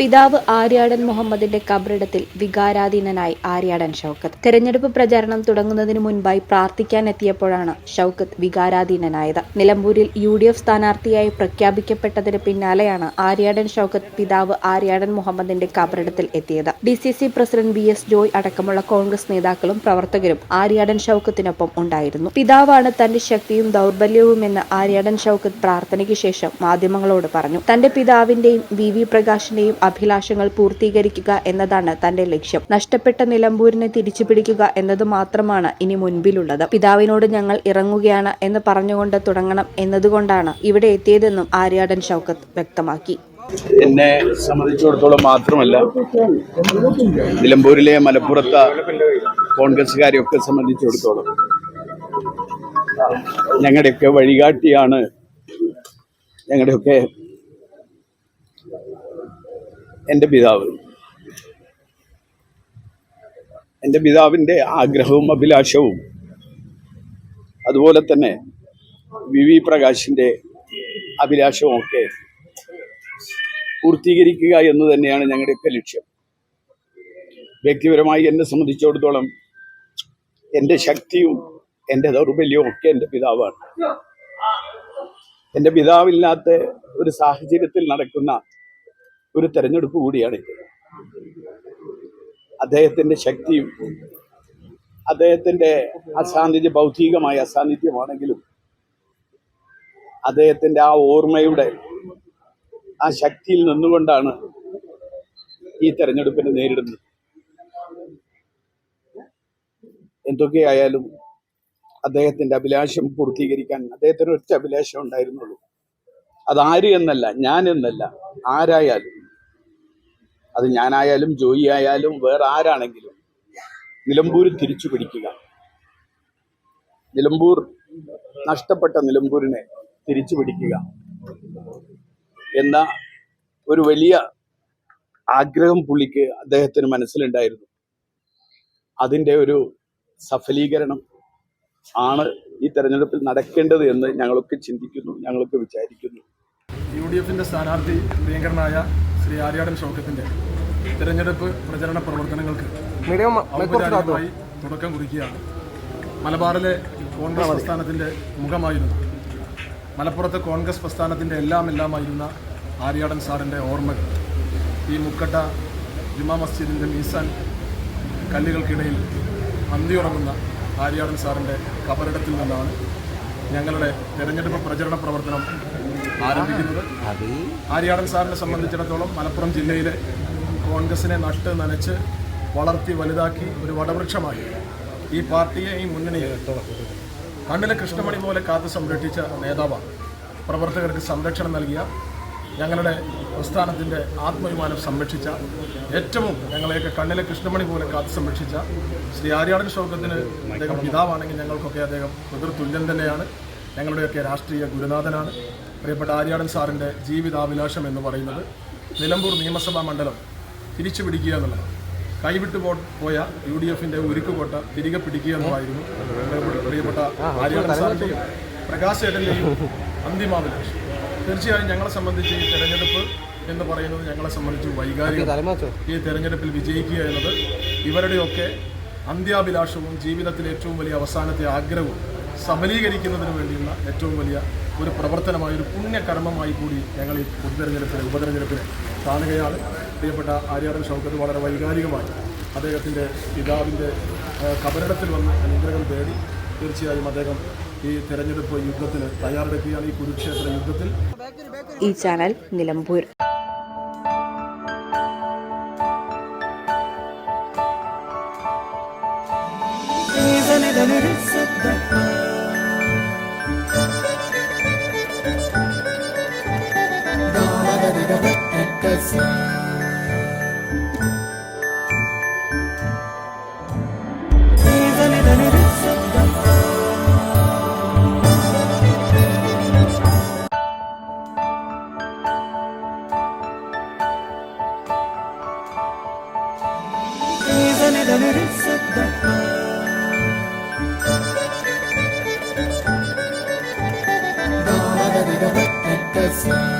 പിതാവ് ആര്യാടൻ മുഹമ്മദിന്റെ കബറിടത്തിൽ വികാരാധീനനായി ആര്യാടൻ ഷൗക്കത്ത്. തെരഞ്ഞെടുപ്പ് പ്രചാരണം തുടങ്ങുന്നതിന് മുൻപായി പ്രാർത്ഥിക്കാൻ എത്തിയപ്പോഴാണ് ഷൗക്കത്ത് വികാരാധീനനായത്. നിലമ്പൂരിൽ യു ഡി എഫ് സ്ഥാനാർത്ഥിയായി പ്രഖ്യാപിക്കപ്പെട്ടതിന് പിന്നാലെയാണ് ആര്യാടൻ ഷൗക്കത്ത് പിതാവ് ആര്യാടൻ മുഹമ്മദിന്റെ കബറിടത്തിൽ എത്തിയത്. D C C president V S Joy അടക്കമുള്ള കോൺഗ്രസ് നേതാക്കളും പ്രവർത്തകരും ആര്യാടൻ ഷൗക്കത്തിനൊപ്പം ഉണ്ടായിരുന്നു. പിതാവാണ് തന്റെ ശക്തിയും ദൗർബല്യവുമെന്ന് ആര്യാടൻ ഷൗക്കത്ത് പ്രാർത്ഥനയ്ക്ക് ശേഷം മാധ്യമങ്ങളോട് പറഞ്ഞു. തന്റെ പിതാവിന്റെയും വി വി പ്രകാശിന്റെയും അഭിലാഷങ്ങൾ പൂർത്തീകരിക്കുക എന്നതാണ് തന്റെ ലക്ഷ്യം. നഷ്ടപ്പെട്ട നിലമ്പൂരിനെ തിരിച്ചു പിടിക്കുക എന്നത് മാത്രമാണ് ഇനി മുൻപിലുള്ളത്. പിതാവിനോട് ഞങ്ങൾ ഇറങ്ങുകയാണ് എന്ന് പറഞ്ഞുകൊണ്ട് തുടങ്ങണം എന്നതുകൊണ്ടാണ് ഇവിടെ എത്തിയതെന്നും ആര്യാടൻ ഷൗക്കത്ത് വ്യക്തമാക്കി. എന്നെ സംബന്ധിച്ചിടത്തോളം മാത്രമല്ല നിലമ്പൂരിലെ മലപ്പുറത്തെ കോൺഗ്രസ്സുകാരെയൊക്കെ സംബന്ധിച്ചിടത്തോളം ഞങ്ങളുടെയൊക്കെ വഴികാട്ടിയാണ് ഞങ്ങളുടെയൊക്കെ എന്റെ പിതാവ്. എന്റെ പിതാവിന്റെ ആഗ്രഹവും അഭിലാഷവും. അതുപോലെ തന്നെ വി വി പ്രകാശിന്റെ അഭിലാഷവും ഒക്കെ പൂർത്തീകരിക്കുക എന്ന് തന്നെയാണ് ഞങ്ങളുടെയൊക്കെ ലക്ഷ്യം. വ്യക്തിപരമായി എന്നെ സംബന്ധിച്ചിടത്തോളം എന്റെ ശക്തിയും എന്റെ ദൗർബല്യവും ഒക്കെ എന്റെ പിതാവാണ്. എന്റെ പിതാവില്ലാത്ത ഒരു സാഹചര്യത്തിൽ നടക്കുന്ന ഒരു തെരഞ്ഞെടുപ്പ് കൂടിയാണ് അദ്ദേഹത്തിന്റെ ശക്തിയും അദ്ദേഹത്തിന്റെ അസാന്നിധ്യം ഭൗതികമായ അസാന്നിധ്യമാണെങ്കിലും അദ്ദേഹത്തിന്റെ ആ ഓർമ്മയുടെ ആ ശക്തിയിൽ നിന്നുകൊണ്ടാണ് ഈ തെരഞ്ഞെടുപ്പിനെ നേരിടുന്നത്. എന്തൊക്കെയായാലും അദ്ദേഹത്തിന്റെ അഭിലാഷം പൂർത്തീകരിക്കാൻ അദ്ദേഹത്തിന് ഒറ്റ അഭിലാഷം ഉണ്ടായിരുന്നുള്ളൂ. അതാര് എന്നല്ല ഞാൻ എന്നല്ല ആരായാലും അത് ഞാനായാലും ജോയി ആയാലും വേറെ ആരാണെങ്കിലും നിലമ്പൂർ തിരിച്ചു പിടിക്കുക. നിലമ്പൂർ നഷ്ടപ്പെട്ട നിലമ്പൂരിനെ തിരിച്ചു പിടിക്കുക എന്ന ഒരു വലിയ ആഗ്രഹം പുള്ളിക്ക് അദ്ദേഹത്തിന് മനസ്സിലുണ്ടായിരുന്നു. അതിന്റെ ഒരു സഫലീകരണം ആണ് ഈ തെരഞ്ഞെടുപ്പിൽ നടക്കേണ്ടത് എന്ന് ഞങ്ങളൊക്കെ ചിന്തിക്കുന്നു ഞങ്ങളൊക്കെ വിചാരിക്കുന്നു. യു ഡി എഫിന്റെ സ്ഥാനാർത്ഥി പ്രിയങ്കരനായ ശ്രീ ആര്യാടൻ ഷൗക്കത്തിന്റെ തിരഞ്ഞെടുപ്പ് പ്രചരണ പ്രവർത്തനങ്ങൾക്ക് ഔപചാരികമായി തുടക്കം കുറിക്കുകയാണ്. മലബാറിലെ കോൺഗ്രസ് പ്രസ്ഥാനത്തിന്റെ മുഖമായിരുന്നു. മലപ്പുറത്തെ കോൺഗ്രസ് പ്രസ്ഥാനത്തിന്റെ എല്ലാം എല്ലാമായിരുന്ന ആര്യാടൻ സാറിന്റെ ഓർമ്മകൾ. ഈ മുക്കട്ട ജുമാ മസ്ജിദിന്റെ മീസാൻ കല്ലുകൾക്കിടയിൽ അന്തിയുറങ്ങുന്ന ആര്യാടൻ സാറിന്റെ കബറിടത്തിൽ നിന്നാണ് ഞങ്ങളുടെ തെരഞ്ഞെടുപ്പ് പ്രചരണ പ്രവർത്തനം ആരംഭിക്കുന്നത്. ആര്യാടൻ സാറിനെ സംബന്ധിച്ചിടത്തോളം മലപ്പുറം ജില്ലയിലെ കോൺഗ്രസിനെ നട്ട് നനച്ച് വളർത്തി വലുതാക്കി ഒരു വടവൃക്ഷമായി. ഈ പാർട്ടിയെ ഈ മുന്നണിയെ കണ്ണിലെ കൃഷ്ണമണി പോലെ കാത്തു സംരക്ഷിച്ച നേതാവാണ്. പ്രവർത്തകർക്ക് സംരക്ഷണം നൽകിയ ഞങ്ങളുടെ പ്രസ്ഥാനത്തിന്റെ ആത്മവിമാനം സംരക്ഷിച്ച ഏറ്റവും ഞങ്ങളെയൊക്കെ കണ്ണിലെ കൃഷ്ണമണി പോലെ കാത്തു സംരക്ഷിച്ച ശ്രീ ആര്യാടൻ ഷൗക്കത്തിന് അദ്ദേഹം പിതാവാണെങ്കിൽ ഞങ്ങൾക്കൊക്കെ അദ്ദേഹം പിതൃതുല്യൻ തന്നെയാണ്. ഞങ്ങളുടെയൊക്കെ രാഷ്ട്രീയ ഗുരുനാഥനാണ്. പ്രിയപ്പെട്ട ആര്യാടൻ സാറിന്റെ ജീവിതാഭിലാഷം എന്ന് പറയുന്നത് നിലമ്പൂർ നിയമസഭാ മണ്ഡലം തിരിച്ചു പിടിക്കുക എന്നുള്ളത് കൈവിട്ടു പോയ യു ഡി എഫിന്റെ ഉരുക്കുകോട്ട തിരികെ പിടിക്കുക എന്നതായിരുന്നു പ്രിയപ്പെട്ട ആര്യാടൻ സാറിന്റെയും പ്രകാശ് ഏട്ടന്റെയും അന്തിമാഭിലാഷം. തീർച്ചയായും ഞങ്ങളെ സംബന്ധിച്ച് ഈ തെരഞ്ഞെടുപ്പ് എന്ന് പറയുന്നത് ഞങ്ങളെ സംബന്ധിച്ച് വൈകാരിക. ഈ തെരഞ്ഞെടുപ്പിൽ വിജയിക്കുക എന്നത് ഇവരുടെയൊക്കെ അന്ത്യാഭിലാഷവും ജീവിതത്തിലെ ഏറ്റവും വലിയ അവസാനത്തെ ആഗ്രഹവും സബലീകരിക്കുന്നതിന് വേണ്ടിയുള്ള ഏറ്റവും വലിയ ഒരു പ്രവർത്തനമായി ഒരു പുണ്യകർമ്മമായി കൂടി ഞങ്ങൾ ഈ പൊതുതെരഞ്ഞെടുപ്പിനെ ഉപതെരഞ്ഞെടുപ്പിനെ കാണുകയാണ്. പ്രിയപ്പെട്ട ആര്യാടൻ ഷൗക്കത്ത് വളരെ വൈകാരികമായി അദ്ദേഹത്തിന്റെ പിതാവിന്റെ കബരിടത്തിൽ വന്ന് അനുഗ്രഹം തേടി തീർച്ചയായും അദ്ദേഹം ഈ തെരഞ്ഞെടുപ്പ് യുദ്ധത്തിന് തയ്യാറെടുക്കുകയാണ് ഈ കുരുക്ഷേത്ര യുദ്ധത്തിൽ. ഈ channel Nilambur. kaderleri hissetmek Da da da da da da da